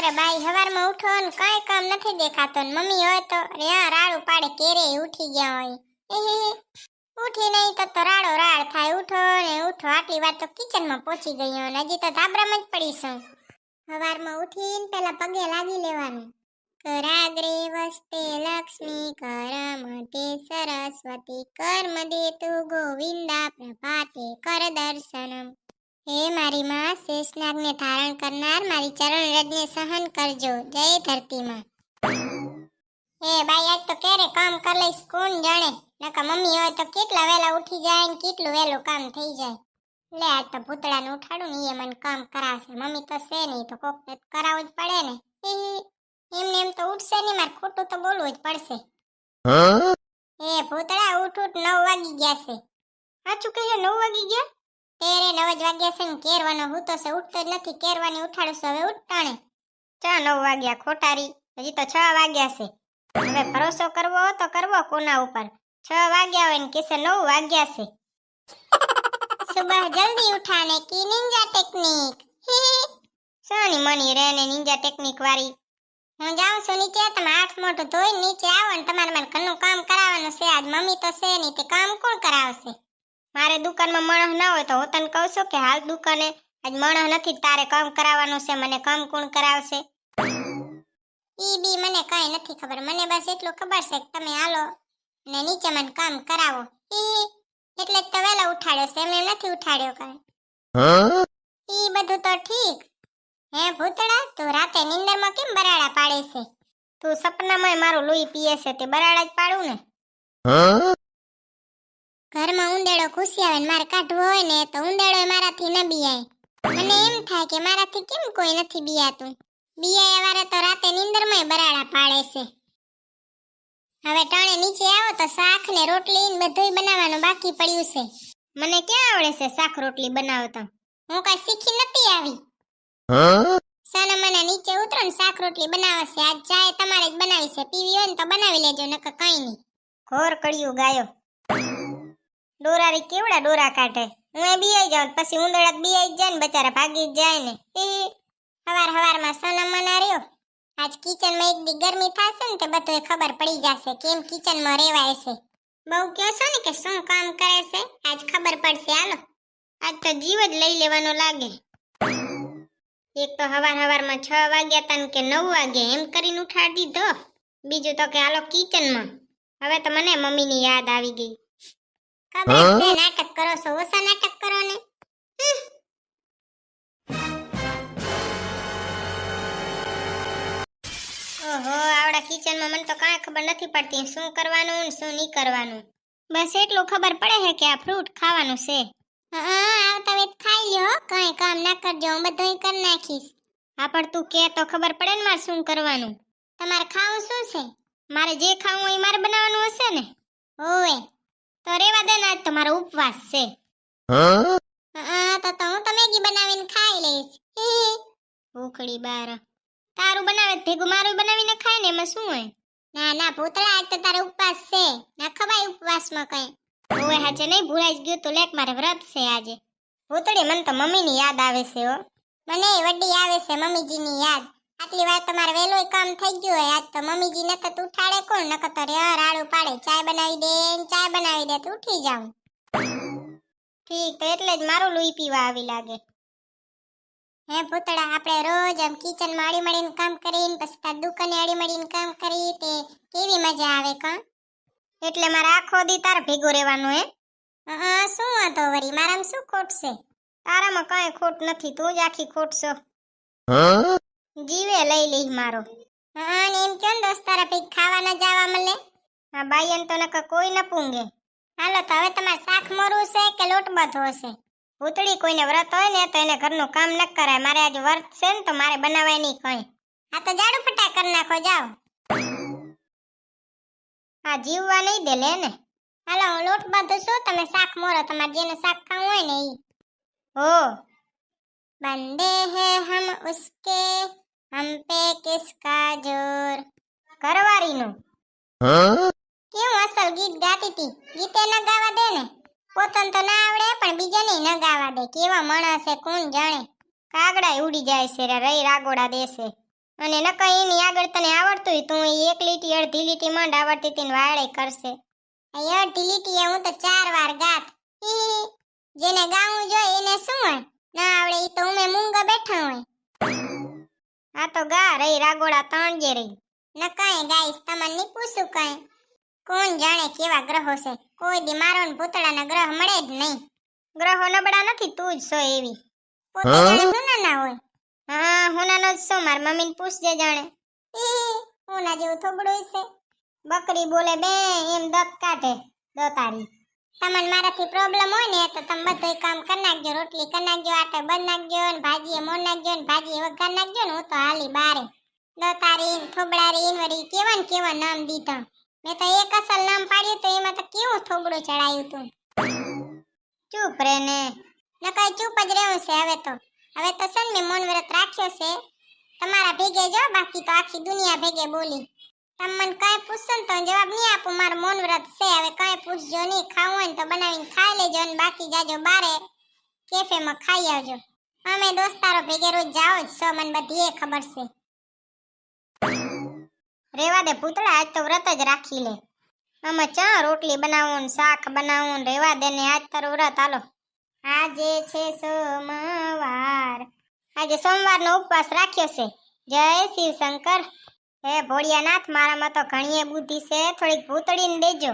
અરે બાઈ હવારમાં ઉઠો ને કઈ કામ નથી દેખાતો ને મમ્મી હોય તો ર્યા રાડું પાડે કેરે ઉઠી ગયા હોય. ઉઠી નહીં તો તો રાડો રાડ થાય. ઉઠો ને ઉઠો. આટલી વાર તો કિચનમાં પહોંચી ગયો ને હજી તો ધાબરામાં જ પડીશું સવારમાં ઉઠીને પેલા પગે લાગી લેવાનું. કરાગ્રે વસ્તે લક્ષ્મી કરમતે સરસ્વતી. કર્મ દે તું ગોવિંદા પ્રભાતે કર દર્શનમ. હે મારી માં શેષનાગને ધારણ કરનાર મારી ચરણ રજને સહન કરજો જય ધરતીમાં. હે બાઈ આજ તો ક્યારે કામ કરી લઈશ કોણ જાણે? નકા મમ્મી હોય તો કેટલા વહેલા ઉઠી જાય ને કેટલું વહેલું કામ થઈ જાય. લે આજ તો ભૂતળાને ઉઠાડું ને એ મને કામ કરાવશે. મમ્મી તો છે નહીં તો કોક કરાવવું જ પડે ને. હી હી. એમને એમ તો ઉઠશે નહીં મારે ખોટું તો બોલવું જ પડશે. એ ભૂતળા ઉઠ ઉઠ નવ વાગી ગયા છે. સાચું કહે નવ વાગી ગયા? જ વાગ્યા છે ને કેરવાનો, હું તો છે ઉઠતો જ નથી. કેરવાની ઉઠાડું હવે ઉઠાણે છ, નવ વાગ્યા, ખોટારી. હજી તો છ વાગ્યા છે. હવે ભરોસો કરવો તો કરવો કોના ઉપર? છ વાગ્યા હોય ને કેસે નવ વાગ્યા છે. સુબહ જલ્દી ઉઠાને કી નિંજા ટેકનિક? સોની મની રે ને નિંજા ટેકનિક વાળી? હું જાઉં છું નીચે, તમે આઠ મોઢું ધોઈ નીચે આવો ને તમારે મને ઘરનું કામ કરાવવાનું છે. આજ મમ્મી તો છે નહીં, તે કામ કોણ કરાવશે? મારે દુકાનમાં મણહ ના હોય તો હું તને કહું છું કે હાલ દુકાને આજ મણહ નથી તારે કામ કરાવવાનું છે મને કામ કોણ કરાવશે. ઈ બી મને કાંઈ નથી ખબર. મને બસ એટલું ખબર છે કે તમે હાલો ને નીચે મને કામ કરાવો. ઈ એટલે તો વહેલા ઉઠાડ્યો છે એમ એમ નથી ઉઠાડ્યો કાંઈ. ઈ બધું તો ઠીક. હે ભૂતડા તું રાતે નિંદરમાં કેમ બરાડા પાડે છે? તું સપનામાં મારું લોહી પીએ છે તે બરાડા જ પાડું ને. ઉંદેડો આવે ને મારે કાઢવો હોય ને તો ઉંદેડો મારાથી ન બીયાય. મને એમ થાય કે મારાથી કેમ કોઈ નથી બીયાતું? બીયાય વારે તો રાતે નીંદરમાં બરાડા પાડે છે. હવે ટાણે નીચે આવો તો શાક ને રોટલી ને બધુંય બનાવવાનું બાકી પડ્યું છે. મને ક્યાં આવડે છે શાક રોટલી બનાવતા? હું કઈ શીખી નથી આવી. સાના મને નીચે ઉતરો ને શાક રોટલી બનાવે છે. આજ ચાય તમારે જ બનાવી છે. પીવી હોય ને તો બનાવી લેજો નકર કઈ નહીં. ઘોર કળિયું ગાયો. ડોરારી કેવડા ડોરા કાઢે? હું એ બીઆઈ જાઉં પછી ઉંદરડા બીઆઈ જ જાય ને બચારા ભાગી જ જાય ને. એ હવાર હવારમાં સોનમ મના રહ્યો આજ કિચનમાં એક દી ગરમી થશે ને તે બધું ખબર પડી જશે કેમ કિચનમાં રેવાય છે. બહુ કહો છો ને કે શું કામ કરે છે? આજ ખબર પડશે, હાલો. આજ તો જીવ જ લઈ લેવાનો લાગે. એક તો હવાર હવારમાં છ વાગ્યા તા ને કે નવ વાગ્યા એમ કરીને ઉઠાડી દીધો. બીજું તો કે હાલો કિચનમાં. હવે તો મને મમ્મીની યાદ આવી ગઈ. ખબર છે નાટક કરો છો? ઓછા નાટક કરો ને? ઓહો આવડા કિચનમાં મને તો કાંઈ ખબર નથી પડતી. શું કરવાનું ને શું નહીં કરવાનું? બસ એટલું ખબર પડે છે કે આ ફ્રૂટ ખાવાનું છે. હા આવતા વેત ખાઈ લ્યો કાંઈ કામ ના કરજો હું બધું કરી નાખીશ. હા પણ તું કે તો ખબર પડે ને મારે શું કરવાનું. તમારે ખાવું શું છે? મારે જે ખાવું એ મારે બનાવવાનું હશે ને? ઓવે. તો રેવા દે ને આજ તો ઉપવાસ છે. હા? તો તો હું તો મેગી બનાવીને ખાઈ લઈશ. ભૂખડી બાર. તારું બનાવે ભેગું મારું બનાવીને ખાય ને એમાં શું હોય? ના ના ભૂતળા આજ તો તારો ઉપવાસ છે. ના ખવાય ઉપવાસમાં કઈ. ઓય હાજે નહીં ભૂલાઈ જ ગયું તો. લેક મારે વ્રત છે આજે. ભૂતળી મને તો મમ્મીની યાદ આવે છે હો. મને વડી આવે છે મમ્મીજીની યાદ. આટલી વાર તમારે વહેલું કામ થઈ ગયું હોય આજ તો મમ્મીજી નકર તો ઉઠાડે કોણ? નકર તો રે રાડું પાડે ચાય બનાવી દે ને ચાય બનાવી દે તો ઉઠી જાઉં. ઠીક તો એટલે જ મારું લુઈ પીવા આવી લાગે. હે ભૂતળા આપણે રોજ આમ કિચનમાં અડી મળીને કામ કરીને પછી તાર દુકાને અડી મળીને કામ કરી તે કેવી મજા આવે કા? એટલે મારે આખો દી તાર ભેગું રહેવાનું હે? હા શું વાંધો વરી? મારામાં શું ખોટ છે? તારામાં કાંઈ ખોટ નથી તું જ આખી ખોટ છો. જીવે લઈ લઈ મારો. હા ને એમ કેમ દોસ્ત તારા ભેગ ખાવા ન જવા મળે? આ બાયન તો નક કોઈ ન પૂંગે. હાલો તો હવે તમારે શાક મોરું છે કે લોટ બધો હશે ભૂતળી કોઈને વ્રત હોય ને તો એને ઘરનું કામ ન કરાય. મારે આજે વ્રત છે ને તો મારે બનાવાય નહીં કઈ. આ તો જાડુ ફટા કરી નાખો જાઓ. આ જીવવા નહીં દે લે ને. હાલો હું લોટ બધું શું તમે શાક મોરો. તમારે જેને શાક ખાવું હોય ને એ હો. બંદે હે હમ ઉસકે હમ પે કિસકા જોર ઘરવાળીનું કેવું અસલ ગીત ગાતી હતી ગીતે ન ગાવા દે ને પોતન તો ના આવડે પણ બીજાને ન ગાવા દે કેવા માણસ છે કોણ જાણે કાગડા ઉડી જાય છે રે, રહી રાગોડા દેશે અને નકર એની આગળ તને આવડતું હોય તું ઈ એક લીટી અડધી લીટી માંડ આવડતી તીન વાળે કરશે. અડધી લીટી એ હું તો ચાર વાર ગાત. હી હી. જેને ગાવું જોઈએ એને શું હોય? ના આવડે એ તો ઉમે મૂંગા બેઠા હોય. આ તો ગા રહી રાગોડા ત્રણ જે રહી. ન કાંઈ ગાઈસ તમને નહીં પૂછું કાંઈ. કોણ જાણે કેવા ગ્રહો છે? કોઈ દી મારો ને ભૂતળાના ગ્રહ મળે જ નહીં. ગ્રહો નબળા નથી તું જ છો એવી. પોતે જાણે હુનાના હોય. હા હુનાનો જ છો માર મમ્મીને પૂછજે જાણે. ઈ, હુના જેવું થોબડું છે. બકરી બોલે બે એમ દત કાઢે. દતારી. તમને મારાથી પ્રોબ્લેમ હોય ને, તો તમે બધું કામ કરી નાખજો, રોટલી કરી નાખજો, આટો બંધ નાખજો, ને ભાજી મોર નાખજો, ને ભાજી વઘાર નાખજો ને હું તો હાલી બારે. દોતારી, થોબડારી વળી કેવા ને કેવા નામ દીધા. મેં તો એક અસલ નામ પાડ્યું તો એમાં તો કેવું થોબડું ચડાયું તું? ચૂપ રે ને ન કઈ ચૂપ જ રહેવું છે હવે તો. હવે તો છે ને મેં મૌન વ્રત રાખ્યો છે. તમારા ભેગે જો બાકી તો આખી દુનિયા ભેગે બોલી. તમે મને કઈ પૂછશો તો જવાબ નહીં આપું. મારું મૌન વ્રત છે. હવે કઈ પૂછજો નહીં. ખાવું હોય તો બનાવીને ખાઈ લેજો ને બાકી જાજો બારે કેફેમાં ખાઈ આવજો. અમે દોસ્તારો ભેગે રોજ જાઓ જ છો. મને બધી ખબર છે. રેવા દે પૂતળા, આજ તો વ્રત જ રાખી લે. આમાં ચા રોટલી બનાવું શાક બનાવું રેવા દે ને આજ તારું વ્રત. હાલો. આજે છે સોમવાર. આજે સોમવારનો ઉપવાસ રાખ્યો છે. જય શિવ શંકર. હે ભોળિયાનાથ, મારામાં તો ઘણીએ બુદ્ધિ છે. થોડીક ભૂતળીને દેજો.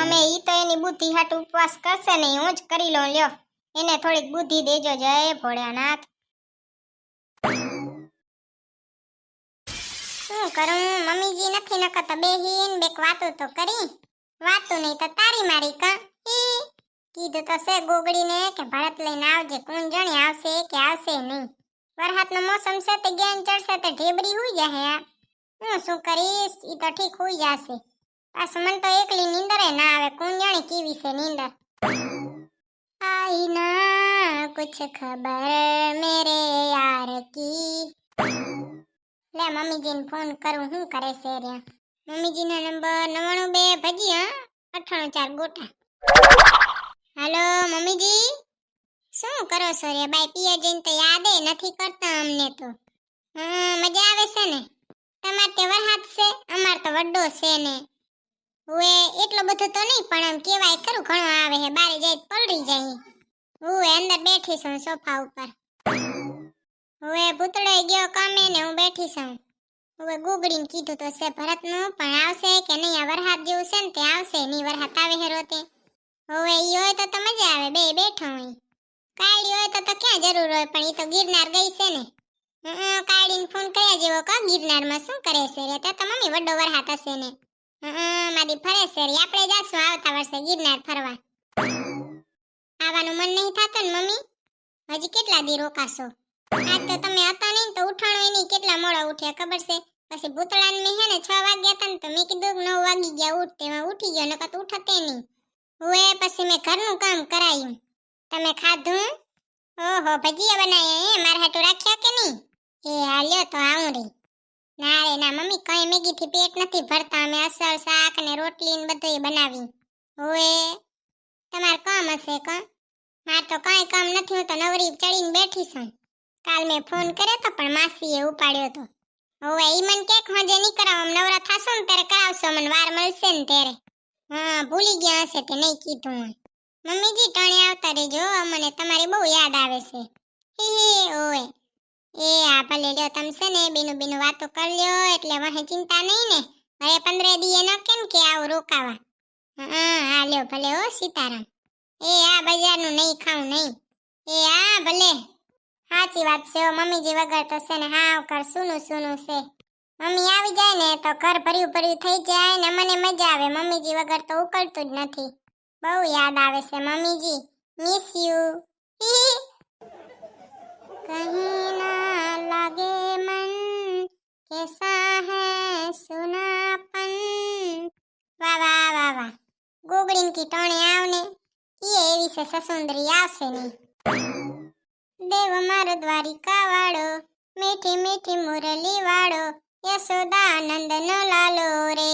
અમે ઈ તો એની બુદ્ધિ હાટ ઉપવાસ કરશે નહીં. હું જ કરી લઉં, લ્યો. એને થોડીક બુદ્ધિ દેજો. જય ભોળિયાનાથ. શું કરું? મમ્મીજી નથી નકર બેહીન બેક વાતો તો કરી. વાતો નહીં તો તારી મારી કા? કીધું તો છે ગોગડીને કે ભરત લઈને આવજે. કોણ જાણે આવશે કે આવશે નહીં. વરહાતનો મોસમ છે તે જ્ઞાન ચડશે તે ઢેબરી હુઈ જાહે આ. હું શું કરીશ? ઈ તો ઠીક હોઈ જશે. પાછું મને તો એકલી નીંદરે ના આવે. કોણ જાણે કેવી છે નીંદર? આઈ ના, કુછ ખબર મેરે યાર કી? લે મમ્મીજીને ફોન કરું, શું કરે છે રે? મમ્મીજીનો નંબર નવાણું બે ભજીયા અઠાણું ચાર ગોટા હાલો, મમ્મીજી? શું કરો છો રે? બાઈ પિયર જઈને તો યાદ નથી કરતા અમને તો. હમ, મજા આવે છે ને? તમાર તે વરહાત છે, અમાર તો વડ્ડો છે ને. હવે એટલો બધો તો નહીં, પણ આમ કહેવાય ખરું, ઘણો આવે હે, બારે જાય પલડી જાય હું. અંદર બેઠી છું સોફા ઉપર. હવે ભૂતળો ગયો કામે ને હું બેઠી છું. હવે ગુગડીને કીધું તો છે ભરતનું, પણ આવશે કે નહીં? આ વરસાદ જેવું છે ને તે આવશે, નહીં વરસાદ આવે હે રોતે. હવે ઈ હોય તો તો મજા આવે બે બેઠો હોય. કાળી હોય તો તો ક્યાં જરૂર હોય, પણ ઈ તો ગિરનાર ગઈ છે ને. હં કાળીને ફોન કર્યા જેવો કા, ગિરનારમાં શું કરે છે રે? તો મમ્મી વડો વરસાદ હશે ને. હં મારી ફરે છે રે. આપણે જાશું આવતા વર્ષે ગિરનાર ફરવા. આવવાનું મન નહીં થતું ને મમ્મી? હજી કેટલા દી રોકાશો? આજ તો તમે હતા નહીં તો ઉઠાણો એની કેટલા મોડા ઉઠ્યા ખબર છે? પછી ભૂતળાને મેં હે ને છ વાગ્યા હતા ને તો મેં કીધું નવ વાગી ગયા, ઉઠ. તેમાં ઉઠી ગયો, નકર ઉઠતે નહીં. હુએ, પછી મેં ઘરનું કામ કરાયું. તમે ખાધું? ઓહો, ભજીયા બનાવ્યા એ મારા હાટું રાખ્યા કે નહીં? એ હાલ્યો તો આવું ના રે, ના, મમ્મી, કઈ મેગીથી પેટ નથી ભરતા. અમે અસલ શાક ને રોટલી ને બધું બનાવી ઓએ, તમાર કામ હશે કા? માર તો કઈ કામ નથી, હું તો નવરી ચડીને બેઠી છું. કાલ મેં ફોન કર્યો તો પણ માસીએ ઉપાડ્યો તો. હવે ઈ મને કેક મજે નહીં કરાવ નવરા થાશો ને ત્યારે કરાવશો, મને વાર મળશે ને ત્યારે. હા, ભૂલી ગયા હશે તે નહીં કીધું મમ્મીજી, ટાણે આવતા રહેજો મને તમારી બહુ યાદ આવે છે. હે ઓય એ આ ભલે લ્યો, તમ છે ને બીનું બીનું વાતો કરી લ્યો, એટલે વહે ચિંતા નહીં ને. હવે પંદરે દીએ ન કેમ કે આવું રોકાવા. હા હા લ્યો ભલે હો, સીતારામ. એ આ બજારનું નહીં ખાવું, નહીં. એ આ ભલે. સાચી વાત છે મમ્મીજી વગર તો છે ને હાવ કર સુનું સુનું છે. મમ્મી આવી જાય ને તો ઘર ભર્યું ભર્યું થઈ જાય ને મને મજા આવે, મમ્મીજી વગર તો ઉકળતું જ નથી. બહુ યાદ આવે છે મમ્મીજી. મિસ યુ કહી ના લાગે મન કેસા હે સુનાપન વાહ વાહ વાહ વાહ ગોગડીન કી ટોણે આવને ઈ એવી છે સસુંદરી આવશે નહીં દેવ મારો દ્વારિકા વાળો મીઠી મીઠી મુરલી વાળો યશોદાનંદ નો લાલો રે